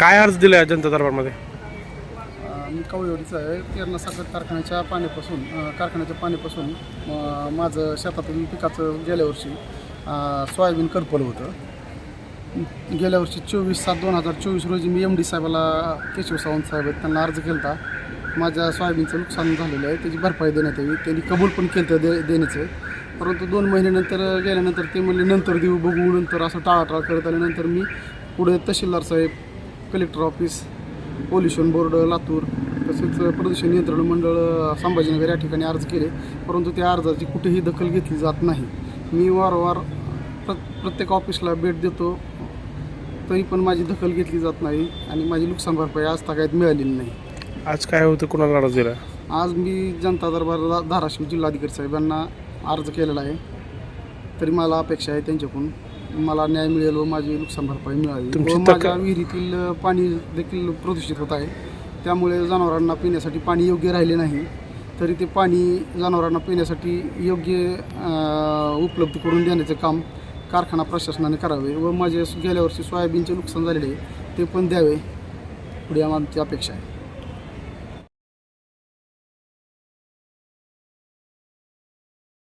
काय अर्ज दिला जनता दरबारमध्ये? मी कवळीवडीचा आहे. तेरणा साखर कारखान्याच्या पाण्यापासून अ, कारखान्याच्या पाण्यापासून अ, माझं शेतातून पिकाचं गेल्या वर्षी अ, सोयाबीन करपलं होतं. गेल्या वर्षी चोवीस सात दोन हजार चोवीस रोजी मी एम डी साहेबाला केशव सावंत साहेब आहेत त्यांना अर्ज केला होता माझ्या सोयाबीनचं नुकसान झालेलं आहे त्याची भरपाई देण्यात यावी. त्यांनी कबूल पण केलं होतं दे देण्याचं. परंतु दोन महिन्यानंतर गेल्यानंतर ते म्हणले नंतर देऊ बघू नंतर असं टाळाटाळ करत आल्यानंतर मी पुढे तहसीलदार साहेब collector office pollution board Latur तसेच प्रदूषण नियंत्रण मंडळ संभाजीनगर या ठिकाणी अर्ज केले. परंतु त्या अर्जाची कुठेही दखल घेतली जात नाही. मी वारंवार प्र प्रत्येक ऑफिसला भेट देतो. तरी पण माझी दखल घेतली जात नाही आणि माझी नुकसान भरपाई आज तागायत मिळालेली नाही. आज काय होतं? कोणाला अर्ज दिला? आज मी जनता दरबार धाराशिव जिल्हाधिकारी साहेबांना अर्ज केलेला आहे. तरी मला अपेक्षा आहे त्यांच्याकडून. मला न्याय मिळेल व माझी नुकसान भरपाई मिळावी. तुमची व माझ्या विहिरीतील पाणी देखील प्रदूषित होत आहे. त्यामुळे जनावरांना पिण्यासाठी पाणी योग्य राहिले नाही. तरी ते पाणी जनावरांना पिण्यासाठी योग्य अं, उपलब्ध करून देण्याचे काम कारखाना प्रशासनाने करावे व माझे गेल्या वर्षी सोयाबीनचे नुकसान झालेले आहे ते पण द्यावे. पुढे आमची अपेक्षा आहे.